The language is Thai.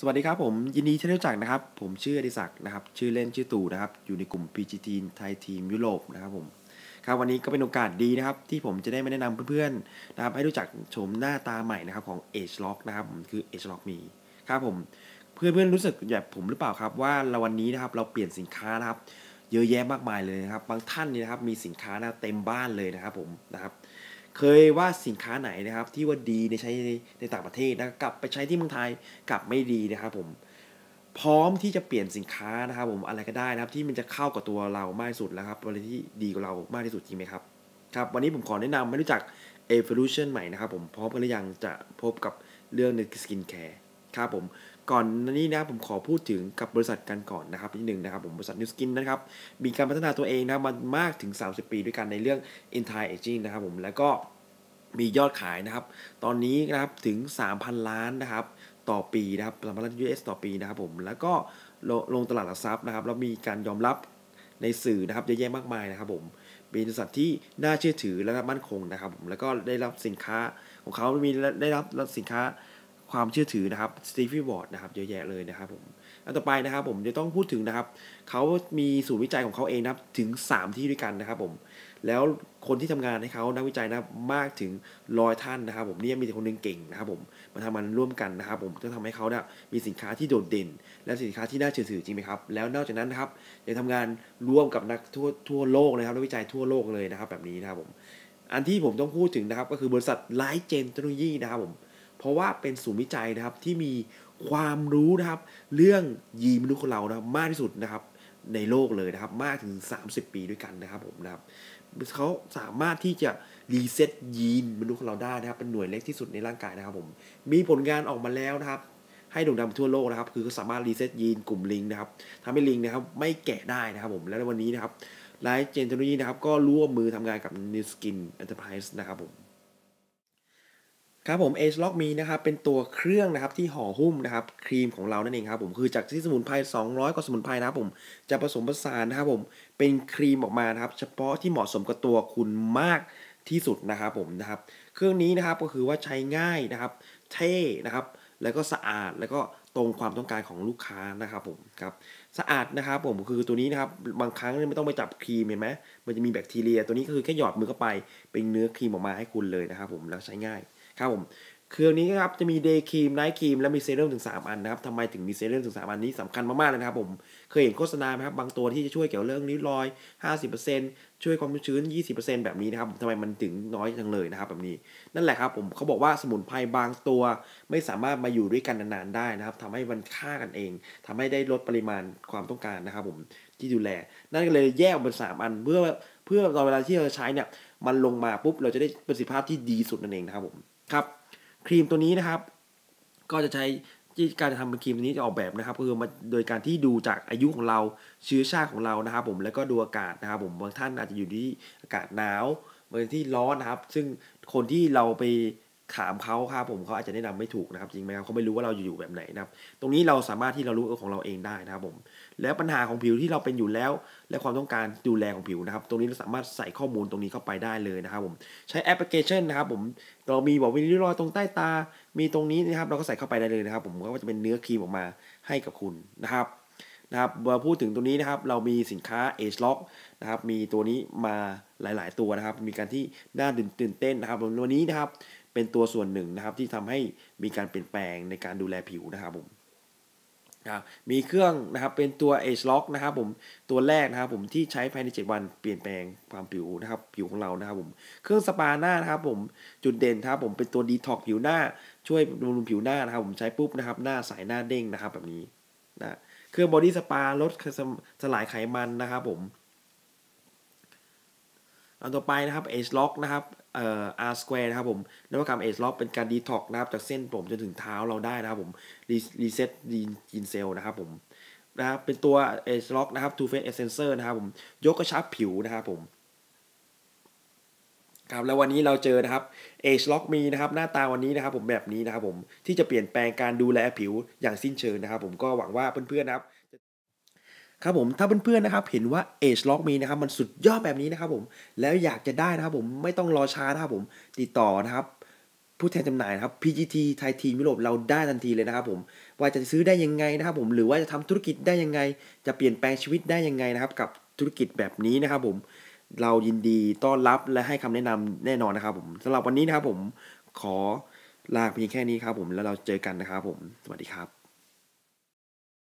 สวัสดีครับผมยินดีที่ได้รู้จักนะครับ ผมชื่ออดิศักดิ์นะครับ ชื่อเล่นชื่อตู่นะครับ อยู่ในกลุ่ม PGT ไทยทีมยุโรปนะครับผมครับวันนี้ก็เป็นโอกาสดีนะครับ ที่ผมจะได้มาแนะนำเพื่อนๆนะครับ ให้รู้จักชมหน้าตาใหม่นะครับของ Age Lock นะครับผมคือ Age Lock Me ครับผมเพื่อนๆรู้สึกแบบผมหรือเปล่าครับ ว่าเราวันนี้นะครับเราเปลี่ยนสินค้านะครับ เยอะแยะมากมายเลยนะครับ บางท่านนี่นะครับมีสินค้านะเต็มบ้านเลยนะครับผมนะครับ เคยว่าสินค้าไหนนะครับ ที่ว่าดีในใช้ในต่างประเทศนะกลับไปใช้ที่เมืองไทยกลับไม่ดีนะครับผมพร้อมที่จะเปลี่ยนสินค้านะครับผมอะไรก็ได้นะครับ ที่มันจะเข้ากับตัวเรามากที่สุดแล้วครับอะไรที่ดีกว่าเรามากที่สุดจริงไหมครับครับวันนี้ผมขอแนะนำให้รู้จัก Evolution ใหม่นะครับผมพร้อมกันหรือยังจะพบกับเรื่องในสกินแคร์ครับผม ก่อนนี้นะผมขอพูดถึงกับบริษัทกันก่อนนะครับนิดหนึ่งนะครับผมบริษัท New Skin นะครับมีการพัฒนาตัวเองนะมันมากถึง 30 ปีด้วยกันในเรื่อง anti aging นะครับผมแล้วก็มียอดขายนะครับ ตอนนี้นะครับถึง 3,000 ล้านนะครับต่อปีนะครับ3,000ล้าน US ต่อปีนะครับผมแล้วก็ลงลงตลาดหลักทรัพย์นะครับแล้วมีการยอมรับในสื่อนะครับเยอะแยะมากมายนะครับผมเป็นบริษัทที่น่าเชื่อถือและมั่นคงนะครับผมแล้วก็ได้รับสินค้าของเขามีได้รับสินค้า ความเชื่อถือนะครับสตีฟีวอร์ดนะครับเยอะแยะเลยนะครับผมอันต่อไปนะครับผมจะต้องพูดถึงนะครับเขามีศูนย์วิจัยของเขาเองนะครับถึง 3 ที่ด้วยกันนะครับผมแล้วคนที่ทำงานให้เขานักวิจัยนะมากถึงร้อยท่านนะครับ ผมนี่มีแต่คนหนึงเก่งนะครับผมมาทำมันร่วมกันนะครับ ผมจะทำให้เขาเนี่ยมีสินค้าที่โดดเด่น และสินค้าที่น่าเชื่อถือจริงไหมครับ แล้วนอกจากนั้นนะครับยังทำงานร่วมกับนักทั่วทั่วโลกนะครับนักวิจัยทั่วโลกเลยนะครับ แบบนี้นะครับผมอันที่ผมต้องพูดถึงนะครับก็คือบริษัทไลท์เจนเทคโนโลยีนะครับผม เพราะว่าเป็นศูนย์วิจัยนะครับที่มีความรู้นะครับ เรื่องยีนมนุษย์ของเรานะมากที่สุดนะครับ ในโลกเลยนะครับ มากถึง 30 ปีด้วยกันนะครับผมนะครับเขาสามารถที่จะรีเซ็ตยีนมนุษย์ของเราได้นะครับ เป็นหน่วยเล็กที่สุดในร่างกายนะครับผมมีผลงานออกมาแล้วนะครับ ให้โด่งดังทั่วโลกนะครับ คือเขาสามารถรีเซ็ตยีนกลุ่มลิงนะครับทำให้ลิงนะครับ ไม่แกะได้นะครับผมแล้วในวันนี้นะครับไลท์เจนเทคโนโลยีนะครับ ก็ร่วมมือทำงานกับ New Skin Enterprise นะครับผม ครับผม Age Lock Me นะครับเป็นตัวเครื่องนะครับที่ห่อหุ้มนะครับครีมของเรานั่นเองครับผมคือจากที่สมุนไพร200 กว่าสมุนไพรนะครับผมจะผสมผสานนะครับผมเป็นครีมออกมานะครับ เฉพาะที่เหมาะสมกับตัวคุณมากที่สุดนะครับผมนะครับ เครื่องนี้นะครับก็คือว่าใช้ง่ายนะครับ เท่นะครับ แล้วก็สะอาดแล้วก็ตรงความต้องการของลูกค้านะครับผมครับสะอาดนะครับผมคือตัวนี้นะครับบางครั้งไม่ต้องไปจับครีมเห็นไหมมันจะมีแบคทีเรียตัวนี้ก็คือแค่หยอดมือเข้าไปเป็นเนื้อครีมออกมาให้คุณเลยนะครับผมแล้วใช้ง่าย ครับผมเครื่องนี้ครับจะมีเดย์ครีมไนท์ครีมและมีเซรั่มถึง 3 อันนะครับทำไมถึงมีเซรั่มถึง 3 อันนี้สำคัญมากๆเลยนะครับผมเคยเห็นโฆษณาไหมครับบางตัวที่จะช่วยเกี่ยวเรื่องริ้วรอย 50%ช่วยความชื้น 20%แบบนี้นะครับทำไมมันถึงน้อยจังเลยนะครับแบบนี้ นั่นแหละครับผมเขาบอกว่าสมุนไพรบางตัว ไม่สามารถมาอยู่ด้วยกันนานๆได้นะครับทำให้มันฆ่ากันเองทำให้ได้ลดปริมาณความต้องการนะครับผมที่ดูแล นั่นก็เลยแยกเป็นสามอันเพื่อเพื่อตอนเวลาที่เราใช้เนี่ยมันลงมาปุ๊บเราจะได้ประสิทธิภาพที่ดีสุดนั่นเองนะครับผม ครับครีมตัวนี้นะครับ ก็จะใช้ที่การทำเป็นครีมตัวนี้จะออกแบบนะครับก็คือมาโดยการที่ดูจากอายุของเราเชื้อชาติของเรานะครับ ผมแล้วก็ดูอากาศนะครับ ผมบางท่านอาจจะอยู่ที่อากาศหนาวบางที่ร้อนนะครับ ซึ่งคนที่เราไป ถามเขาครับผมเขาอาจจะแนะนำไม่ถูกนะครับจริงไหมครับเขาไม่รู้ว่าเราอยู่แบบไหนนะครับ ตรงนี้เราสามารถที่เรารู้ของเราเองได้นะครับผม แล้วปัญหาของผิวที่เราเป็นอยู่แล้ว และความต้องการดูแลของผิวนะครับ ตรงนี้เราสามารถใส่ข้อมูลตรงนี้เข้าไปได้เลยนะครับผมใช้แอปพลิเคชันนะครับผมเรามีบอกวิริรอยตรงใต้ตา มีตรงนี้นะครับ เราก็ใส่เข้าไปได้เลยนะครับ ผมก็จะเป็นเนื้อครีมออกมาให้กับคุณนะครับนะครับมาพูดถึงตัวนี้นะครับ เรามีสินค้า Age Lock นะครับ มีตัวนี้มาหลาย ๆ ตัวนะครับ มีการที่น่าตื่นเต้นนะครับ วันนี้นะครับ เป็นตัวส่วนหนึ่งนะครับ ที่ทำให้มีการเปลี่ยนแปลงในการดูแลผิวนะครับผมมีเครื่องนะครับเป็นตัว Age Lock นะครับผมตัวแรกนะครับผมที่ใช้ภายใน 7 วันเปลี่ยนแปลงความผิวนะครับผิวของเรานะครับผมเครื่องสปาหน้านะครับผมจุดเด่นครับผมเป็นตัวดีท็อกผิวหน้า ช่วยบำรุงผิวหน้านะครับผมใช้ปุ๊บนะครับหน้าใสหน้าเด้งนะครับแบบนี้นะเครื่องบอดี้สปาลดสลายไขมันนะครับผมอันต่อไปนะครับ Age Lock นะครับ เอ่อ R square นะครับผมนวัตกรรม Age Lock เป็นการดีท็อกนะครับจากเส้นผมจนถึงเท้าเราได้นะครับผมรีเซ็ตยีนเซลนะครับผมนะครับเป็นตัว Age Lock นะครับ Two Face Essential นะครับผมยกกระชับผิวนะครับผมครับแล้ววันนี้เราเจอนะครับ Age Lock มีนะครับหน้าตาวันนี้นะครับผมแบบนี้นะครับผมที่จะเปลี่ยนแปลงการดูแลผิวอย่างสิ้นเชิงนะครับผมก็หวังว่าเพื่อนๆนะครับ ครับผมถ้าเพื่อนๆนะครับเห็นว่า Age Lock มีนะครับมันสุดยอดแบบนี้นะครับผมแล้วอยากจะได้นะครับผมไม่ต้องรอช้านะครับผมติดต่อนะครับผู้แทนจำหน่ายนะครับ PGT ไทยทีมยุโรปเราได้ทันทีเลยนะครับผมว่าจะซื้อได้ยังไงนะครับผมหรือว่าจะทำธุรกิจได้ยังไง จะเปลี่ยนแปลงชีวิตได้ยังไงนะครับ กับธุรกิจแบบนี้นะครับผมเรายินดีต้อนรับและให้คำแนะนำแน่นอนนะครับผมสำหรับวันนี้นะครับผมขอลาเพียงแค่นี้ครับผมแล้วเราเจอกันนะครับผมสวัสดีครับ